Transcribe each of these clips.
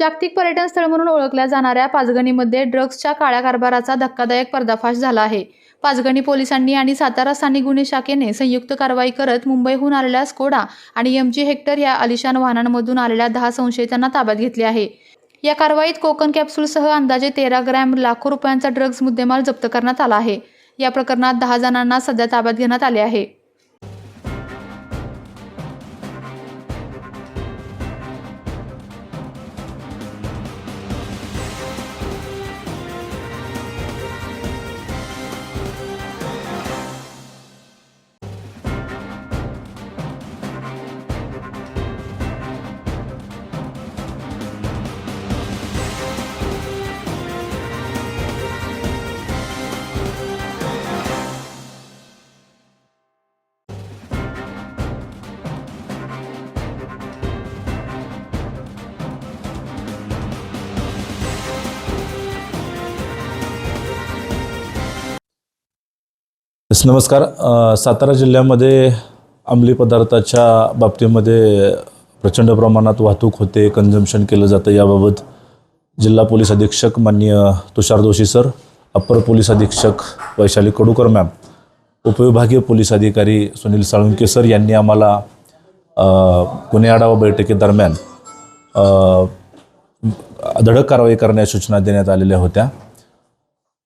जागतिक पर्यटन स्थळ म्हणून ओळखल्या जाणाऱ्या पाचगणीमध्ये ड्रग्सच्या काळ्या कारभाराचा धक्कादायक पर्दाफाश झाला आहे. पाचगणी पोलिसांनी आणि सातारा स्थानिक गुन्हे शाखेने संयुक्त कारवाई करत मुंबईहून आलेल्या स्कोडा आणि एमजी हेक्टर या आलिशान वाहनांमधून आलेल्या दहा संशयितांना ताब्यात घेतले आहे. या कारवाईत कोकण कॅप्सूलसह अंदाजे तेरा ग्रॅम लाखो रुपयांचा ड्रग्ज मुद्देमाल जप्त करण्यात आला आहे. या प्रकरणात दहा जणांना सध्या ताब्यात घेण्यात आले आहे. नमस्कार. सातारा जिल्ह्यामध्ये अंमली पदार्थाच्या बाबतीमध्ये प्रचंड प्रमाणात वाहतूक होते कन्झम्शन केलं जातं. याबाबत जिल्हा पोलीस अधीक्षक मान्य Tushar Joshi sir upper police अधीक्षक वैशाली कडूकर मॅम उपविभागीय पोलीस अधिकारी सुनील साळुंके सर यांनी आम्हाला गुन्हे आढावा बैठकीदरम्यान धडक कारवाई करण्याच्या सूचना देण्यात आलेल्या होत्या.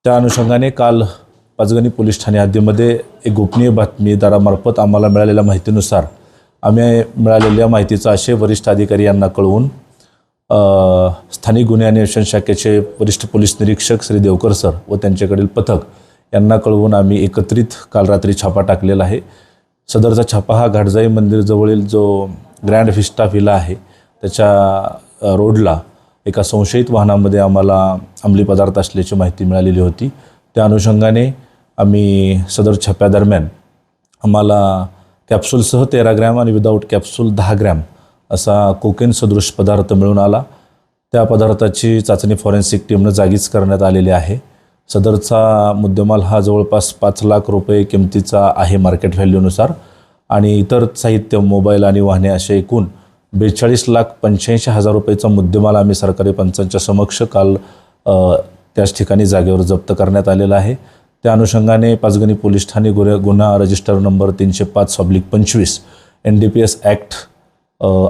त्या अनुषंगाने काल पाचगणी पोलीस ठाणे हद्दीमध्ये एक गोपनीय बातमीदारामार्फत आम्हाला मिळालेल्या माहितीनुसार आम्ही मिळालेल्या माहितीचा असे वरिष्ठ अधिकारी यांना कळवून स्थानिक गुन्हे अन्वेषण शाखेचे वरिष्ठ पोलीस निरीक्षक श्री देवकर सर व त्यांच्याकडील पथक यांना कळवून आम्ही एकत्रित काल रात्री छापा टाकलेला आहे. सदरचा छापा हा घाटजाई मंदिरजवळील जो ग्रँड व्हिस्टा व्हिला आहे त्याच्या रोडला एका संशयित वाहनामध्ये आम्हाला अंमली पदार्थ असल्याची माहिती मिळालेली होती. त्या अनुषंगाने आम्ही सदर छाप्यादरम्यान आम्हाला कॅप्सूलसह तेरा ग्रॅम आणि विदाऊट कॅप्सूल दहा ग्रॅम असा कोकेन सदृश पदार्थ मिळून आला. त्या पदार्थाची चाचणी फॉरेन्सिक टीमनं जागीच करण्यात आलेली आहे. सदरचा मुद्देमाल हा जवळपास पाच लाख रुपये किमतीचा आहे मार्केट व्हॅल्यूनुसार आणि इतर साहित्य मोबाईल आणि वाहने असे एकूण बेचाळीस लाख पंच्याऐंशी हजार रुपयेचा मुद्देमाल आम्ही सरकारी पंचांच्या समक्ष काल त्याच ठिकाणी जागेवर जप्त करण्यात आलेला आहे. त्या अनुषंगाने पाचगणी पोलीस ठाणे गुन्हे गुन्हा रजिस्टर नंबर तीनशे पाच सब्लिक पंचवीस N D P S act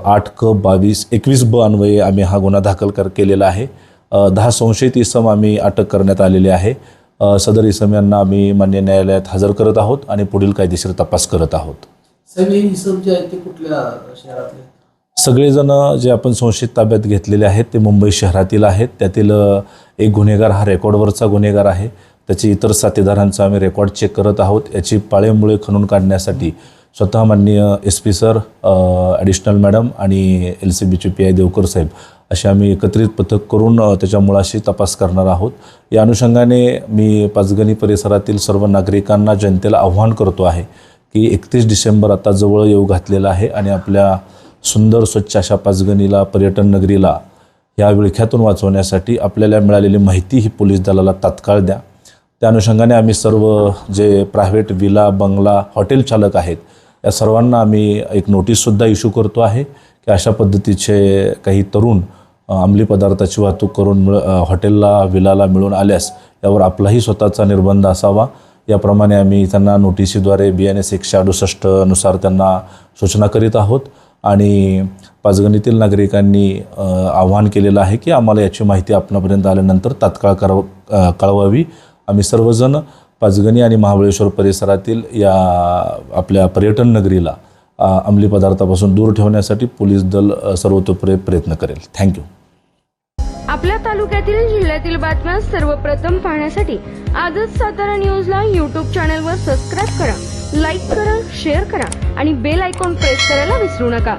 आठ क बावीस एकवीस ब अन्वये आम्ही हा गुन्हा दाखल कर केलेला आहे. दहा संशयित इसम आम्ही अटक करण्यात आलेले आहे. सदर इसम यांना आम्ही मान्य न्यायालयात हजर करत आहोत आणि पुढील कायदेशीर तपास करत आहोत. सगळेजण जे आपण संशयित ताब्यात घेतलेले आहेत ते मुंबई शहरातील आहेत. त्यातील एक गुन्हेगार हा रेकॉर्डवरचा गुन्हेगार आहे. त्याचे इतर साथीदारांचा आम्ही रेकॉर्ड चेक करत आहोत. याची पाळेमुळे खणून काढण्यासाठी स्वतः माननीय S P sir additional madam आणि एल सी बीचे पी आय देवकर साहेब असे आम्ही एकत्रित पथक करून त्याच्या मुळाशी तपास करणार आहोत. या अनुषंगाने मी पाचगणी परिसरातील सर्व नागरिकांना जनतेला आव्हान करतो आहे की एकतीस डिसेंबर आता जवळ येऊ घातलेला आहे आणि आपल्या सुंदर स्वच्छ अशा पाचगणीला पर्यटन नगरीला या विळख्यातून वाचवण्यासाठी आपल्याला मिळालेली माहिती ही पोलीस दलाला तात्काळ द्या. त्या अनुषंगाने आम्ही सर्व जे प्रायव्हेट विला बंगला हॉटेल चालक आहेत या सर्वांना आम्ही एक नोटीससुद्धा इश्यू करतो आहे की अशा पद्धतीचे काही तरुण अंमली पदार्थाची वाहतूक करून मिळ हॉटेलला विलाला मिळून आल्यास यावर आपलाही स्वतःचा निर्बंध असावा. याप्रमाणे आम्ही त्यांना नोटिसीद्वारे बी एन एस एकशे अडुसष्टनुसार त्यांना सूचना करीत आहोत आणि पाचगणीतील नागरिकांनी आवाहन केलेलं आहे की आम्हाला याची माहिती आपणापर्यंत आल्यानंतर तात्काळ करव कळवावी. आम्ही सर्वजण पाचगणी आणि महाबळेश्वर परिसरातील या आपल्या पर्यटन नगरीला अंमली पदार्थापासून दूर ठेवण्यासाठी पोलीस दल अ, सर्वतोपरी प्रयत्न करेल. थँक्यू आपल्या तालुक्यातील जिल्ह्यातील बातम्या सर्वप्रथम पाहण्यासाठी आजच सातारा न्यूजला यूट्यूब चॅनलवर सबस्क्राईब करा लाईक करा शेअर करा आणि बेल आयकॉन प्रेस करायला विसरू नका.